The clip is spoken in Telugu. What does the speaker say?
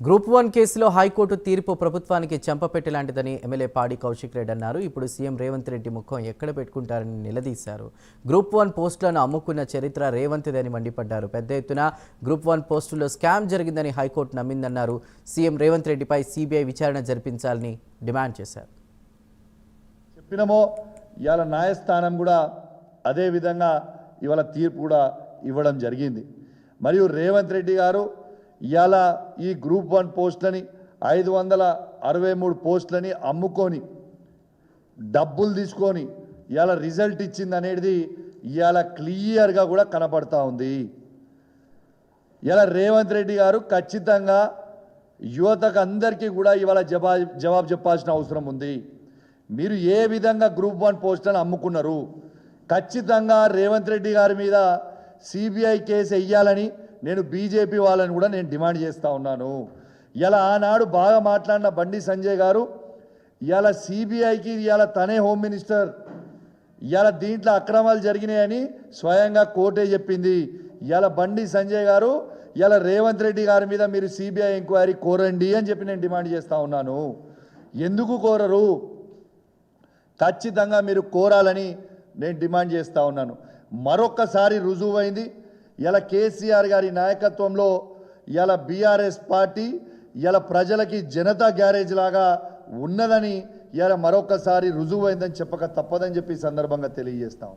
గ్రూప్ వన్ కేసులో హైకోర్టు తీర్పు ప్రభుత్వానికి చెంపపెట్టేలాంటిదని ఎమ్మెల్యే పాడి కౌశిక్ రెడ్డి అన్నారు. ఇప్పుడు సీఎం రేవంత్ రెడ్డి ముఖం ఎక్కడ పెట్టుకుంటారని నిలదీశారు. గ్రూప్ వన్ పోస్టులను అమ్ముకున్న చరిత్ర రేవంత్దని మండిపడ్డారు. పెద్ద ఎత్తున గ్రూప్ వన్ పోస్టుల్లో స్కామ్ జరిగిందని హైకోర్టు నమ్మిందన్నారు. సీఎం రేవంత్ రెడ్డిపై సిబిఐ విచారణ జరిపించాలని డిమాండ్ చేశారు. చెప్పినమో ఇవాళ న్యాయస్థానం కూడా అదే విధంగా ఇవాళ తీర్పు కూడా ఇవ్వడం జరిగింది. మరియు రేవంత్ రెడ్డి గారు ఇవాళ ఈ గ్రూప్ వన్ పోస్టులని ఐదు వందల అరవై మూడు పోస్టులని అమ్ముకొని డబ్బులు తీసుకొని ఇవాళ రిజల్ట్ ఇచ్చింది అనేది ఇవాళ క్లియర్గా కూడా కనపడతా ఉంది. ఇలా రేవంత్ రెడ్డి గారు ఖచ్చితంగా యువతకు అందరికీ కూడా ఇవాళ జవా జవాబు చెప్పాల్సిన అవసరం ఉంది. మీరు ఏ విధంగా గ్రూప్ వన్ పోస్టులను అమ్ముకున్నారు? ఖచ్చితంగా రేవంత్ రెడ్డి గారి మీద సిబిఐ కేసు వెయ్యాలని నేను బీజేపీ వాళ్ళని కూడా నేను డిమాండ్ చేస్తూ ఉన్నాను. ఇలా ఆనాడు బాగా మాట్లాడిన బండి సంజయ్ గారు ఇవాళ సిబిఐకి ఇవాళ తనే హోమ్ మినిస్టర్ ఇవాళ దీంట్లో అక్రమాలు జరిగినాయని స్వయంగా కోర్టే చెప్పింది. ఇవాళ బండి సంజయ్ గారు ఇవాళ రేవంత్ రెడ్డి గారి మీద మీరు సిబిఐ ఎంక్వైరీ కోరండి అని చెప్పి నేను డిమాండ్ చేస్తూ ఉన్నాను. ఎందుకు కోరరు? ఖచ్చితంగా మీరు కోరాలని నేను డిమాండ్ చేస్తూ ఉన్నాను. మరొక్కసారి రుజువైంది ఇలా కేసీఆర్ గారి నాయకత్వంలో ఇలా బీఆర్ఎస్ పార్టీ ఇలా ప్రజలకి జనతా గ్యారేజ్ లాగా ఉన్నదని ఇలా మరొకసారి రుజువైందని చెప్పక తప్పదని చెప్పి సందర్భంగా తెలియజేస్తాం